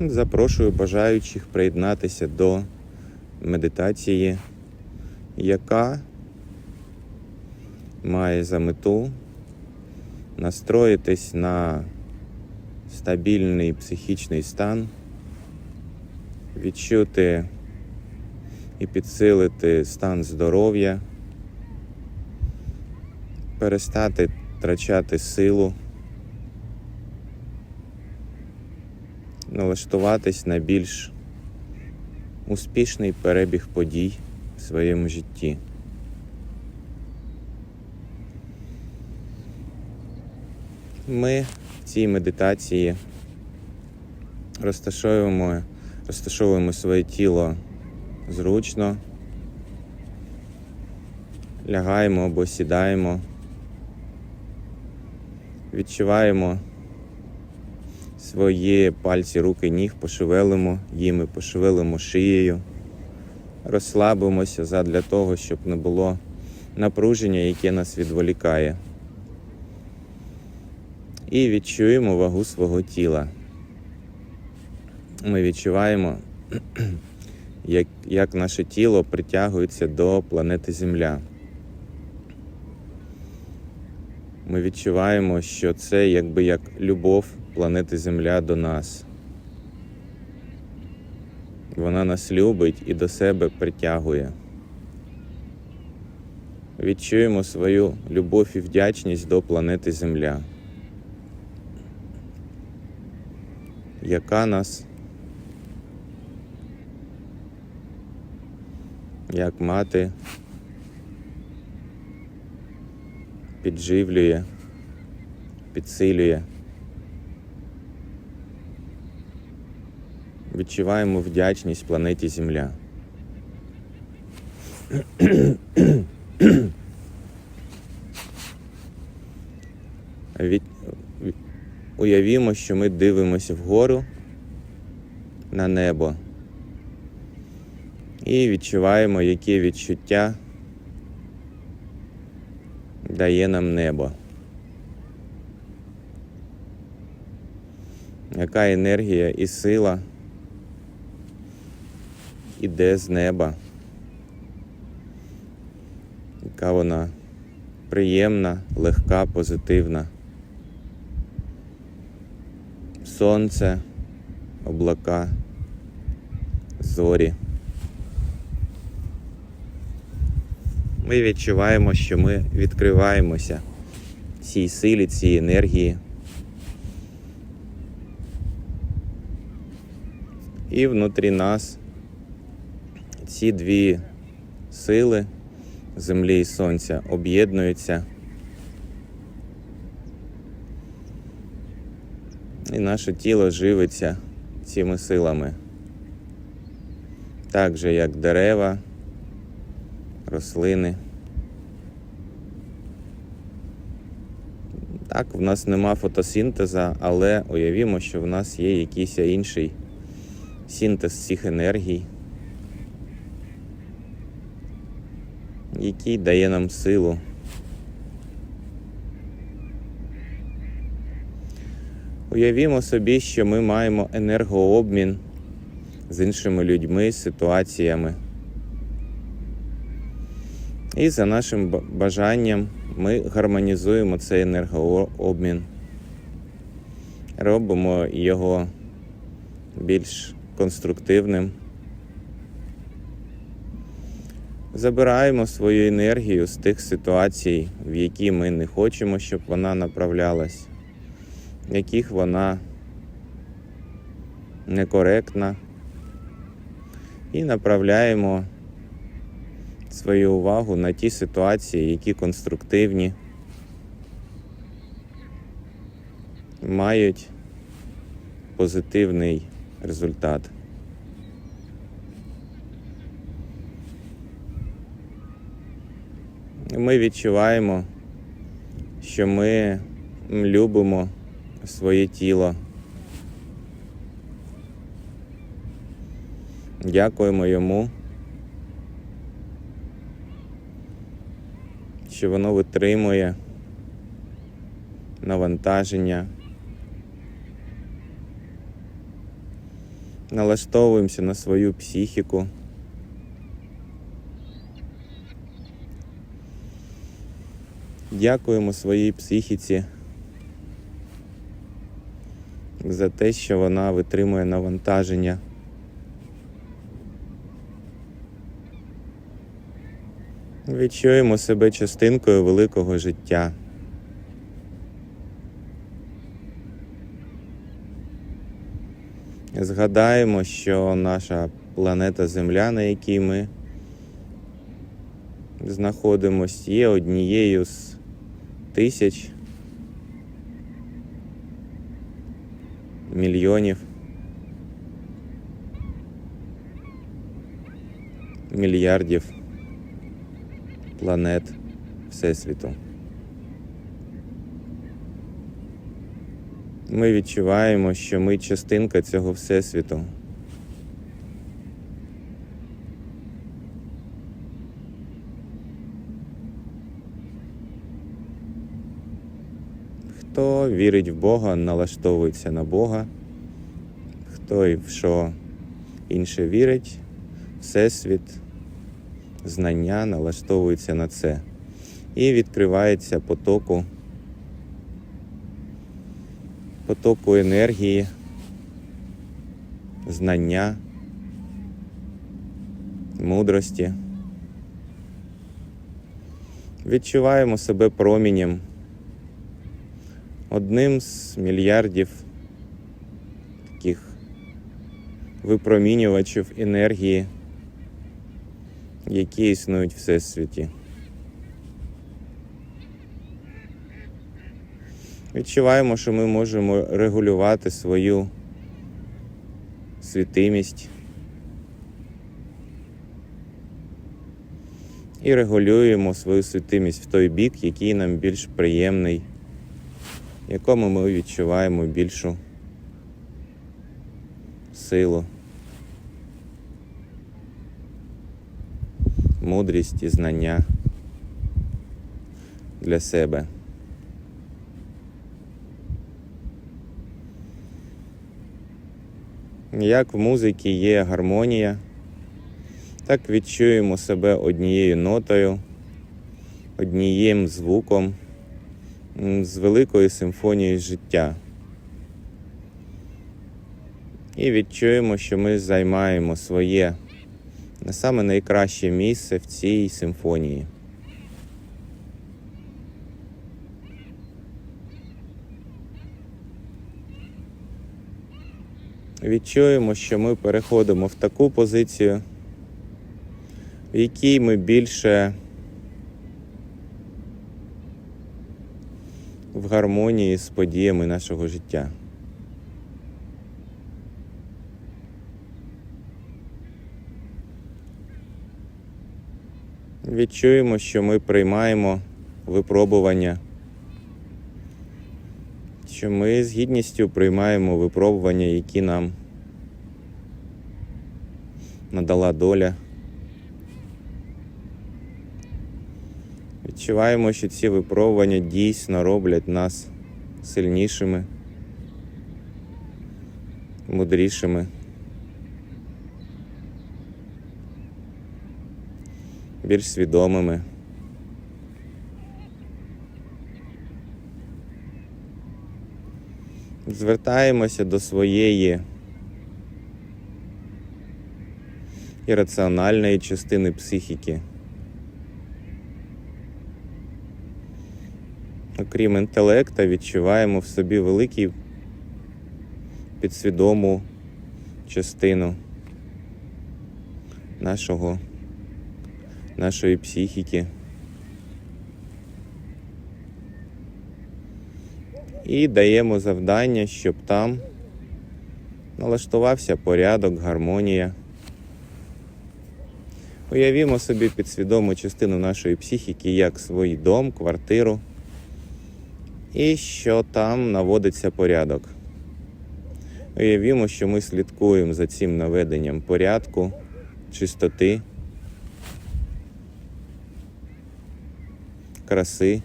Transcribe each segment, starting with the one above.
Запрошую бажаючих приєднатися до медитації, яка має за мету настроїтись на стабільний психічний стан, відчути і підсилити стан здоров'я, перестати втрачати силу, налаштуватись на більш успішний перебіг подій в своєму житті. Ми в цій медитації розташовуємо, розташовуємо своє тіло зручно, лягаємо або сідаємо, відчуваємо свої пальці, руки, ніг, пошевелимо їми, пошевелимо шиєю, розслабимося задля того, щоб не було напруження, яке нас відволікає. І відчуємо вагу свого тіла. Ми відчуваємо, як, як наше тіло притягується до планети Земля. Ми відчуваємо, що це якби як любов планети Земля до нас. Вона нас любить і до себе притягує. Відчуємо свою любов і вдячність до планети Земля, яка нас як мати підживлює, підсилює. Відчуваємо вдячність планеті Земля. Від... Уявімо, що ми дивимося вгору на небо і відчуваємо, які відчуття дає нам небо. Яка енергія і сила іде з неба, яка вона приємна, легка, позитивна. Сонце, облака, зорі. Ми відчуваємо, що ми відкриваємося цій силі, цій енергії. І внутрі нас ці дві сили землі і сонця об'єднуються. І наше тіло живиться цими силами. Так же, як дерева, рослини. Так, в нас нема фотосинтеза, але уявімо, що в нас є якийсь інший синтез цих енергій, який дає нам силу. Уявімо собі, що ми маємо енергообмін з іншими людьми, ситуаціями. І за нашим бажанням ми гармонізуємо цей енергообмін, робимо його більш конструктивним. Забираємо свою енергію з тих ситуацій, в які ми не хочемо, щоб вона направлялась, в яких вона некоректна, і направляємо свою увагу на ті ситуації, які конструктивні, мають позитивний результат. Ми відчуваємо, що ми любимо своє тіло. Дякуємо йому, що воно витримує навантаження. налаштовуємося на свою психіку. Дякуємо своїй психіці за те, що вона витримує навантаження. Відчуємо себе частинкою великого життя. Згадаємо, що наша планета Земля, на якій ми знаходимося, є однією з тисяч мільйонів мільярдів планет Всесвіту. Ми відчуваємо, що ми частинка цього Всесвіту. Хто вірить в Бога, налаштовується на Бога, хто і в що інше вірить, Всесвіт, знання налаштовується на це. І відкривається потоку, потоку енергії, знання, мудрості. Відчуваємо себе промінням одним з мільярдів таких випромінювачів енергії, які існують в всесвіті. Відчуваємо, що ми можемо регулювати свою світимість і регулюємо свою світимість в той бік, який нам більш приємний в якому ми відчуваємо більшу силу, мудрість і знання для себе. Як в музиці є гармонія, так відчуємо себе однією нотою, однієм звуком з великої симфонії життя. І відчуємо, що ми займаємо своє саме найкраще місце в цій симфонії. Відчуємо, що ми переходимо в таку позицію, в якій ми більше в гармонії з подіями нашого життя. Відчуємо, що ми приймаємо випробування, що ми з гідністю приймаємо випробування, які нам надала доля. Відчуваємо, що ці випробування дійсно роблять нас сильнішими, мудрішими. Більш свідомими. Звертаємося до своєї ірраціональної частини психіки. Окрім інтелекта, відчуваємо в собі великий підсвідому частину нашого, нашої психіки. І даємо завдання, щоб там налаштувався порядок, гармонія. Уявімо собі підсвідому частину нашої психіки як свій дом, квартиру і що там наводиться порядок. Уявімо, що ми слідкуємо за цим наведенням порядку, чистоти, краси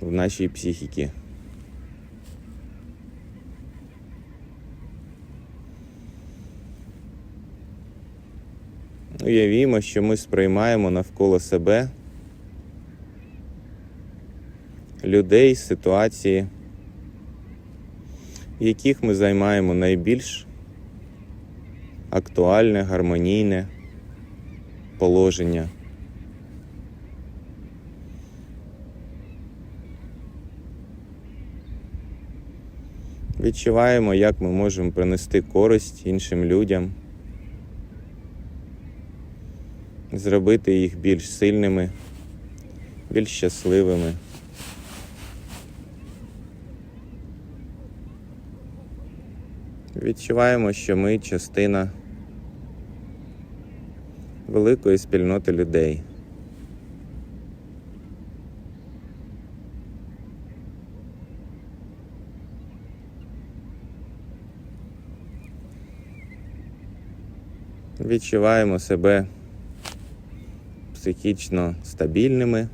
в нашій психіці. Уявімо, що ми сприймаємо навколо себе людей, ситуації, в яких ми займаємо найбільш актуальне, гармонійне положення. Відчуваємо, як ми можемо принести користь іншим людям, зробити їх більш сильними, більш щасливими. Відчуваємо, що ми частина великої спільноти людей. Відчуваємо себе психічно стабільними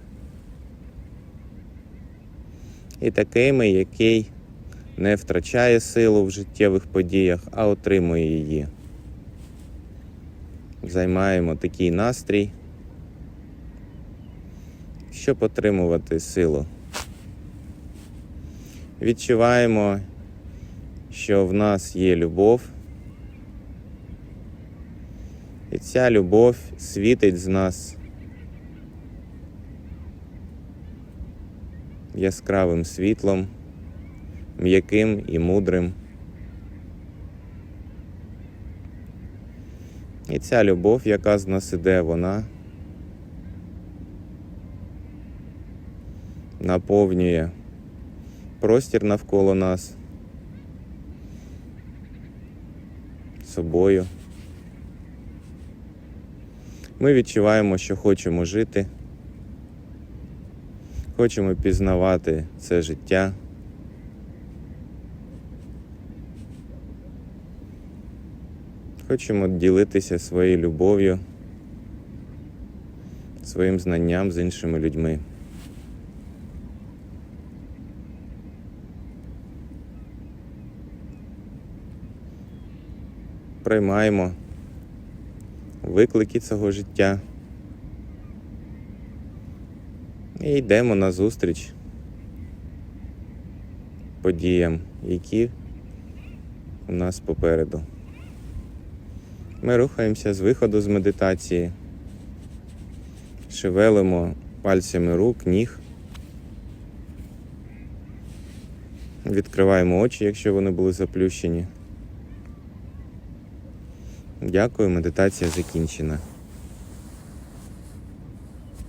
і такими, який не втрачає силу в життєвих подіях, а отримує її. Займаємо такий настрій, щоб отримувати силу. Відчуваємо, що в нас є любов, і ця любов світить з нас яскравим світлом, м'яким і мудрим. І ця любов, яка з нас іде, вона наповнює простір навколо нас собою. Ми відчуваємо, що хочемо жити, хочемо пізнавати це життя. Хочемо ділитися своєю любов'ю, своїм знанням з іншими людьми. Приймаємо виклики цього життя і йдемо на зустріч подіям, які у нас попереду. Ми рухаємося з виходу з медитації, шевелимо пальцями рук, ніг, відкриваємо очі, якщо вони були заплющені. Дякую, медитація закінчена.